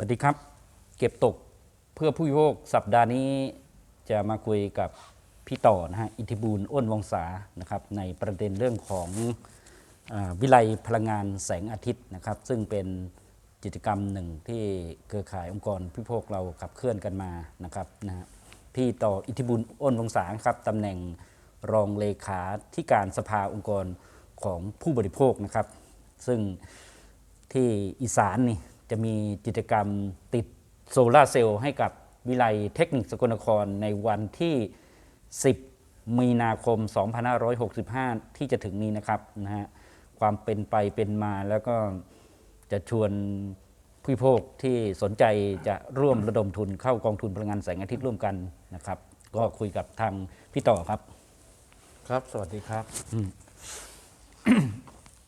สวัสดีครับ เก็บตกเพื่อผู้บริโภคสัปดาห์นี้จะมาคุยกับพี่ต่อนะฮะอิทธิบูลอ้นวงศานะครับในประเด็นเรื่องของอวิไลพลังงานแสงอาทิตย์นะครับ ซึ่งเป็นกิจกรรมหนึ่งที่เครือข่ายองค์กรผู้บริโภคเราขับเคลื่อนกันมานะครับนะฮะพี่ต่ออิทธิบูลอ้นวงศาครับตำแหน่งรองเลขาที่การสภาองค์กรของผู้บริโภคนะครับ ซึ่งที่อีสานนี่ จะมีกิจกรรมติดโซลาร์เซลล์ให้กับวิไลเทคนิคสกลนครในวันที่ 10 มีนาคม 2565 ที่จะถึงนี้นะครับนะฮะความเป็นไปเป็นมาแล้วก็จะชวนผู้บริโภคที่สนใจจะร่วมระดมทุนเข้ากองทุนพลังงานแสงอาทิตย์ร่วมกันนะครับ ก็คุยกับทางพี่ต่อครับ ครับ สวัสดีครับ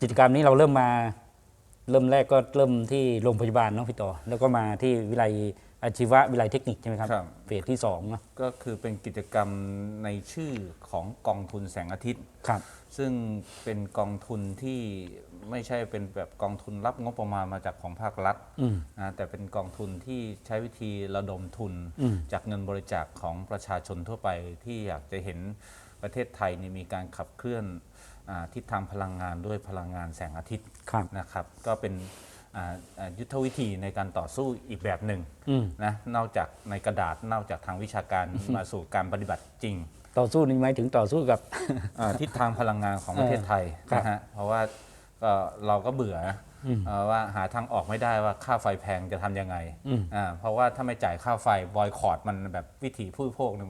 กิจกรรมนี้เราเริ่มมา เริ่มแรกก็เริ่มที่โรงพยาบาลเนาะพี่ต่อ แล้วก็มาที่วิไลอาชีวะวิไลเทคนิคใช่ไหมครับครับ เฟสที่สองเนาะก็คือเป็นกิจกรรมในชื่อของกองทุนแสงอาทิตย์ ครับ ซึ่งเป็นกองทุนที่ไม่ใช่เป็นแบบกองทุนรับงบประมาณมาจากของภาครัฐอืม นะแต่เป็นกองทุนที่ใช้วิธีระดมทุน อืม จากเงินบริจาคของประชาชนทั่วไปที่อยากจะเห็นประเทศไทยนี่มีการขับเคลื่อนอา ทิศทางพลังงานด้วยพลังงานแสงอาทิตย์ครับนะครับ ก็เป็นอ่าอ่ายุทธวิธีในการต่อสู้อีกแบบหนึ่งอืมนะนอกจากในกระดาษนอกจากทางวิชาการมาสู่การปฏิบัติจริง ต่อสู้นี่หมายถึงต่อสู้กับอ่าทิศทางพลังงานของประเทศไทยครับนะฮะเพราะว่าก็เราก็เบื่อนะเอ่อว่าหาทางออกไม่ได้ว่าค่าไฟแพงจะทำยังไงอืมอ่าเพราะว่าถ้าไม่จ่ายค่าไฟบอยคอรดมันแบบวิถีผู้บริโภคเนี่ย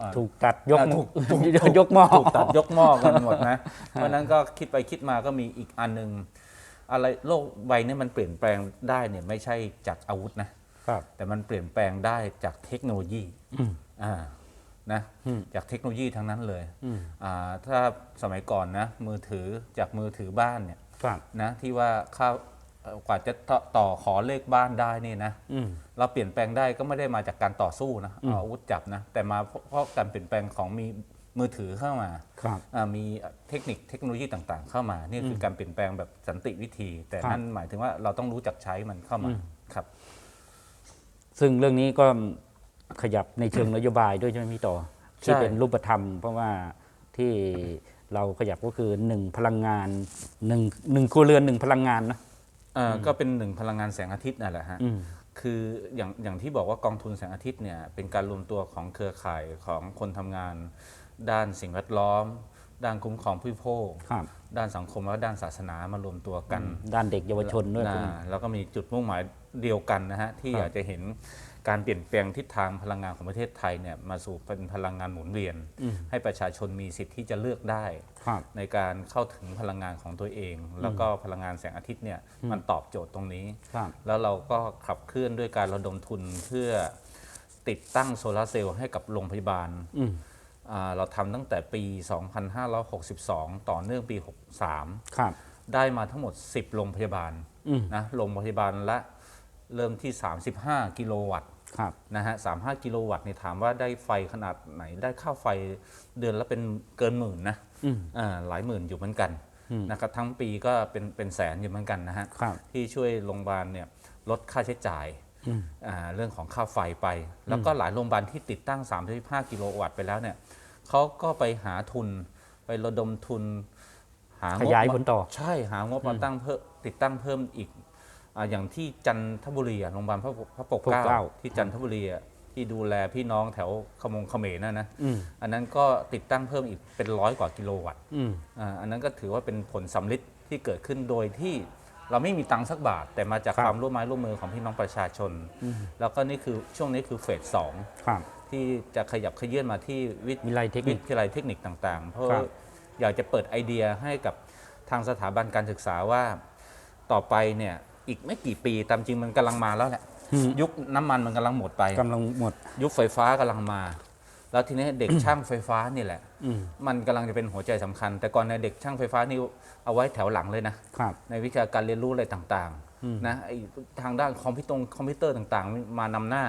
อ่า ถูกตัดยกอ่าหม้อถูกถูกถูกยกหม้อ ถูกตัดยกหม้อกันหมดนะ เพราะฉะนั้นก็คิดไปคิดมาก็มีอีกอันหนึ่งอะไรโลกใบนี้มันเปลี่ยนแปลงได้เนี่ยไม่ใช่จากอาวุธนะ ครับ แต่มันเปลี่ยนแปลงได้จากเทคโนโลยีอ่านะอืมจากเทคโนโลยีทั้งนั้นเลยอืมอ่าถ้าสมัยก่อนนะมือถือจากมือถือบ้านเนี่ยครับ นะที่ว่าข้าว เอ่อกว่าจะต่อต่อขอเลขบ้านได้นี่นะอืม เราเปลี่ยนแปลงได้ก็ไม่ได้มาจากการต่อสู้นะเอาอาวุธจับนะแต่มาเพราะเพราะการเปลี่ยนแปลงของมีมือถือเข้ามาครับ อ่ามีเทคนิคเทคโนโลยีต่างๆ เข้ามานี่คือการเปลี่ยนแปลงแบบสันติวิธี แต่ครับ นั่นหมายถึงว่าเราต้องรู้จักใช้มันเข้ามาครับ ซึ่งเรื่องนี้ก็ขยับในเชิงนโยบายด้วยใช่ไหมพี่ต่อใช่ ที่เป็นรูปธรรม เพราะว่าที่เราขยับก็คือหนึ่งพลังงานหนึ่งหนึ่งครัวเรือนหนึ่งพลังงานนะ อ่าก็เป็นหนึ่งพลังงานแสงอาทิตย์นั่นแหละฮะ อืม คืออย่างอย่างที่บอกว่ากองทุนแสงอาทิตย์เนี่ยเป็นการรวมตัวของเครือข่ายของคนทำงาน ด้านสิ่งแวดล้อม ด้านคุ้มครองผู้บริโภคครับ ด้านสังคมและด้านศาสนามารวมตัวกันด้านเด็กเยาวชนด้วยอ่าพวกนี้แล้วก็มีจุดมุ่งหมายเดียวกันนะฮะที่ครับอยากจะเห็น การเปลี่ยนแปลงทิศทางพลังงานของประเทศไทยเนี่ยมาสู่เป็นพลังงานหมุนเวียน ให้ประชาชนมีสิทธิ์ที่จะเลือกได้ครับในการเข้าถึงพลังงานของตัวเอง แล้วก็พลังงานแสงอาทิตย์เนี่ยมันตอบโจทย์ตรงนี้ครับแล้วเราก็ขับเคลื่อนด้วยการระดมทุนเพื่อติดตั้งโซลาร์เซลล์ให้กับโรงพยาบาลอืมอ่าเราทำตั้งแต่ปี 2562 ต่อเนื่องปี 63ครับได้มาทั้งหมด 10 โรงพยาบาลอืมนะ โรงพยาบาลละ เริ่มที่ 35 กิโลวัตต์ครับนะฮะ35กิโลวัตต์เนี่ยถามว่าได้ไฟขนาดไหนได้ค่าไฟเดือนละเป็นเกินหมื่นนะอืมอ่าหลายหมื่นอยู่เหมือนกันนะครับทั้งปีก็เป็นเป็นแสนอยู่เหมือนกันนะฮะครับที่ช่วยโรงพยาบาลเนี่ยลดค่าใช้จ่ายอ่าเรื่องของค่าไฟไป แล้วก็หลายโรงพยาบาลที่ติดตั้ง 35 กิโลวัตต์ไปแล้วเนี่ยเขาก็ไปหาทุน ไประดมทุน หางบขยายผลต่อ ใช่หางบมาตั้งเพิ่มติดตั้งเพิ่มอีก อาอย่างที่จันทบุรีอะโรงพยาบาลพระปกพระปกพระปกเกเกล้าล้าที่จันทบุรีอะที่ดูแลพี่น้องแถวขมงเขมรนะนะอืม อันนั้นก็ติดตั้งเพิ่มอีกเป็นร้อยกว่ากิโลวัตต์อืม อ่าอันนั้นก็ถือว่าเป็นผลสำลิดที่เกิดขึ้นโดยที่เราไม่มีตังค์สักบาท แต่มาจากครับ ความร่วมไม้ร่วมมือของพี่น้องประชาชน แล้วก็นี่คือช่วงนี้คือเฟสสอง ครับ ที่จะขยับขยื่นมาที่วิทวิไลเทคนิควิทยาลัยเทคนิคต่างๆ เพราะครับอยากจะเปิดไอเดียให้กับทางสถาบันการศึกษาว่า ต่อไปเนี่ย อีกไม่กี่ปีตามจริงมันกำลังมาแล้วแหละอืมยุคน้ำมันมันกำลังหมดไป กำลังหมด ยุคไฟฟ้ากำลังมา แล้วทีนี้เด็กช่างไฟฟ้านี่แหละ อืมมันกำลังจะเป็นหัวใจสำคัญ แต่ก่อนในยเด็กช่างไฟฟ้านี่เอาไว้แถวหลังเลยนะ ครับ ในวิชาการเรียนรู้อะไรต่างๆนะไอ้ทางด้านคอมพิวเตอร์คอมพิวเตอร์ต่างๆ มานำหน้า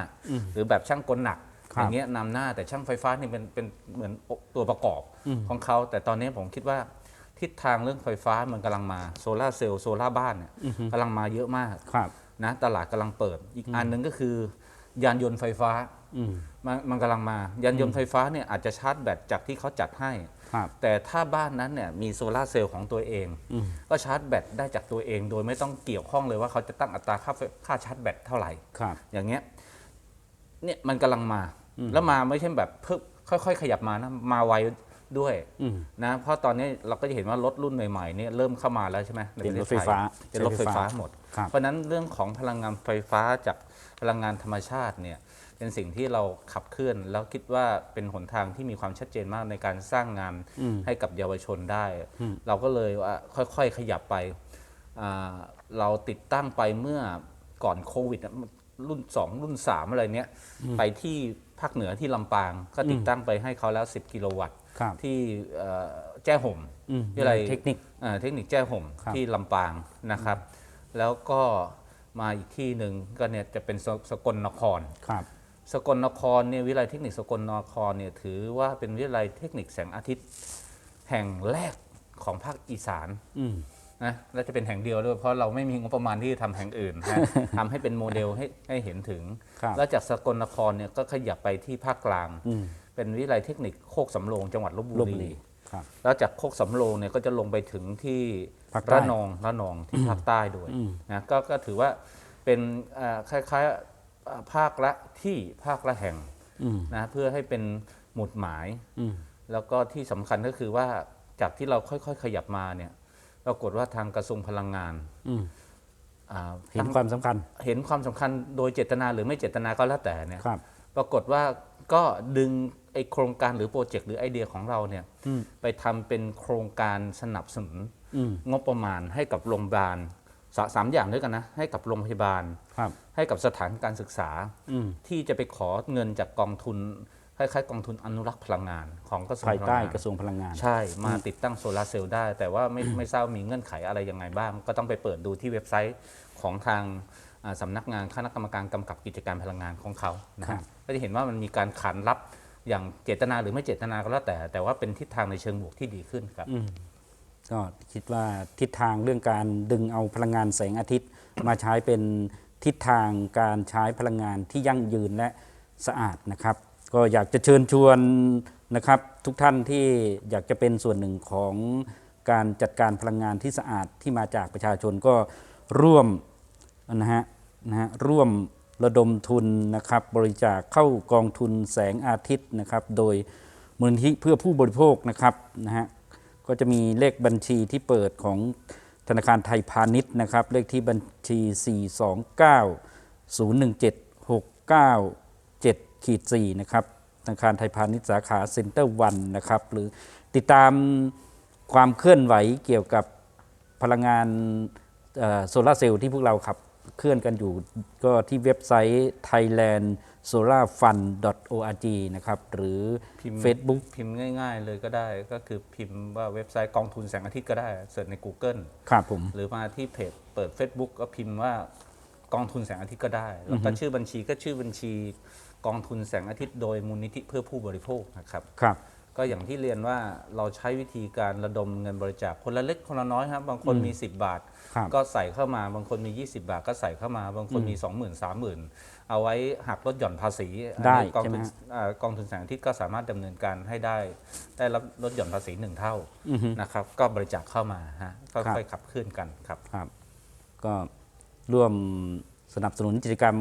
หรือแบบช่างกลหนักครับ อย่างเงี้ยนำหน้าแต่ช่างไฟฟ้านี่เป็นเป็นเหมือนตัวประกอบของเขา แต่ตอนนี้ผมคิดว่า ทิศทางเรื่องไฟฟ้ามันกำลังมาโซลาร์เซลล์โซลาร์บ้านเนี่ยกำลังมาเยอะมากครับนะตลาดกำลังเปิด อีกอันหนึ่งก็คือ ยานยนต์ไฟฟ้าอืมมันมันกำลังมายานยนต์ไฟฟ้าเนี่ยอาจจะชาร์จแบตจากที่เขาจัดให้ ครับ แต่ถ้าบ้านนั้นเนี่ยมีโซลาร์เซลล์ของตัวเองอืมก็ชาร์จแบตได้จากตัวเอง โดยไม่ต้องเกี่ยวข้องเลยว่าเขาจะตั้งอัตราค่าไฟค่าชาร์จแบตเท่าไหร่ ครับ อย่างเงี้ยเนี่ยมันกำลังมา แล้วมาไม่ใช่แบบเพิ่งค่อย ๆ ขยับมานะมาไว ด้วยอืมนะเพราะตอนนี้เราก็จะเห็นว่ารถรุ่นใหม่ๆเนี่ยเริ่มเข้ามาแล้วใช่ไหมใเป็นรถปะทศไฟฟ้าเป็นรถไฟฟ้าหมดครับเพราะฉะนั้นเรื่องของพลังงานไฟฟ้าจากพลังงานธรรมชาติเนี่ยเป็นสิ่งที่เราขับเคลื่อน แล้วคิดว่าเป็นหนทางที่มีความชัดเจนมากในการสร้างงานอืมให้กับเยาวชนได้อืมเราก็เลยว่าค่อยๆขยับไปอ่าเราติดตั้งไปเมื่อก่อนโควิดอะรุ่น 2 รุ่น 3 อะไรเนี้ยไปที่ภาคเหนือที่ลำปาง ก็ติดตั้งไปให้เขาแล้ว 10 กิโลวัตต์ ครับที่เอ่อแจ้ห่มอืมวิทยาลัยเทคนิคเอ่อเทคนิคแจ้ห่มครับ ที่ลำปางนะครับ แล้วก็มาอีกที่หนึ่งก็เนี่ยจะเป็นสสกลนคร ครับ สกลนครเนี่ยวิทยาลัยเทคนิคสกลนครเนี่ยถือว่าเป็นวิทยาลัยเทคนิคแสงอาทิตย์ แห่งแรกของภาคอีสานอืม นะและจะเป็นแห่งเดียวด้วยเพราะเราไม่มีงบประมาณที่จะทำแห่งอื่นนะ ทำให้เป็นโมเดลให้ให้เห็นถึง ครับ แล้วจากสกลนครเนี่ยก็ขยับไปที่ภาคกลาง อืม เป็นวิทยาลัยเทคนิคโคกสำโรงจังหวัดลบลบุบบุรี รีครับ แล้วจากโคกสำโรงเนี่ยก็จะลงไปถึงที่ภาคใต้ระนองระนองที่ภาคใต้ด้วยอืม นะก็ก็ถือว่าเป็นเอ่อคล้ายๆเอ่อภาคละที่ภาคละแห่งอืมนะเพื่อให้เป็นหมุดหมาย อืม แล้วก็ที่สำคัญก็คือว่าจากที่เราค่อยๆขยับมาเนี่ยปรากฏว่าทางกระทรวงพลังงานอืม อ่าเห็นความสำคัญเห็นความสำคัญโดยเจตนาหรือไม่เจตนาก็แล้วแต่เนี่ย ครับ ปรากฏว่าก็ดึงไอโครงการหรือโปรเจกต์หรือไอเดียของเราเนี่ยอืมไปทำเป็นโครงการสนับสนุนอืมงบประมาณให้กับโรงพยาบาลสาสามอย่างด้วยกันนะ ให้กับโรงพยาบาลครับให้กับสถานการศึกษาอืมที่จะไปขอเงินจากกองทุนคล้ายๆกองทุนอนุรักษ์พลังงานของกระทรวงภายพลังใต้งานกระทรวงพลังงาน ใช่มาติดตั้งโซลาร์เซลล์ได้ แต่ว่าไม่ไม่ทราบมีเงื่อนไขอะไรยังไงบ้าง ก็ต้องไปเปิดดูที่เว็บไซต์ของทางอ่า สำนักงานคณะกรรมการกำกับกิจการพลังงานของเขานะครัฮะบก็จะเห็นว่ามันมีการขานรับอย่างเจตนาหรือไม่เจตนาก็แล้วแต่ แต่ว่าเป็นทิศทางในเชิงบวกที่ดีขึ้นครับอืมก็คิดว่าทิศทางเรื่องการดึงเอาพลังงานแสงอาทิตย์ มาใช้เป็นทิศทางการใช้พลังงานที่ยั่งยืนและสะอาดนะครับ ก็อยากจะเชิญชวนนะครับทุกท่านที่อยากจะเป็นส่วนหนึ่งของการจัดการพลังงานที่สะอาดที่มาจากประชาชนก็ร่วม นะฮะนะฮะร่วมระดมทุนนะครับบริจาคเข้ากองทุนแสงอาทิตย์นะครับ โดยมูลนิธิเพื่อผู้บริโภคนะครับนะฮะก็จะมีเลขบัญชีที่เปิดของธนาคารไทยพาณิชย์นะครับ เลขที่บัญชี 429 017 697ขีด4นะครับธนาคารไทยพาณิชย์สาขาเซ็นเตอร์วันนะครับหรือติดตามความเคลื่อนไหวเกี่ยวกับพลังงานโซลาเซลล์ที่พวกเราขับ เคลื่อนกันอยู่ก็ที่เว็บไซต์ thailand solar fund org นะครับ หรือพิมพ์ Facebook พิมพ์ง่าย ๆ เลยก็ได้ก็คือพิมพ์ว่าเว็บไซต์กองทุนแสงอาทิตย์ก็ได้เสิร์ชใน Google ครับผม หรือมาที่เพจเปิด Facebook ก็พิมพ์ว่ากองทุนแสงอาทิตย์ก็ได้ แล้วก็ชื่อบัญชีก็ชื่อบัญชีกองทุนแสงอาทิตย์โดยมูลนิธิเพื่อผู้บริโภคนะครับ ครับ ก็อย่างที่เรียนว่าเราใช้วิธีการระดมเงินบริจาคคนละเล็กคนละน้อยครับ บางคนมี 10 บาท ครับก็ใส่เข้ามาบางคนมี 20 บาทก็ใส่เข้ามา บางคนมี 20,000 30,000 เอาไว้หักลดหย่อนภาษีได้อันนี้กองใช่ไหมทุนฮะ อ่ากองทุนแสงอาทิตย์ก็สามารถดำเนินการให้ได้ได้รับลดหย่อนภาษีหนึ่งเท่าอือฮึ นะครับ ก็บริจาคเข้ามาฮะครับ ค่อยๆขับเคลื่อนกันครับ ครับก็ร่วมสนับสนุนกิจกรรม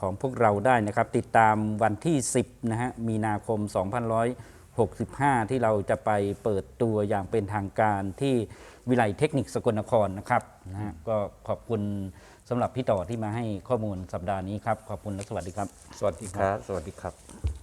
ของพวกเราได้นะครับติดตามวันที่10นะฮะมีนาคม 2565 ที่เราจะไปเปิดตัวอย่างเป็นทางการที่วิไลเทคนิคสกลนครนะครับนะฮะก็ขอบคุณสำหรับพี่ต่อที่มาให้ข้อมูลสัปดาห์นี้ครับ ขอบคุณและสวัสดีครับ สวัสดีครับ สวัสดีครับ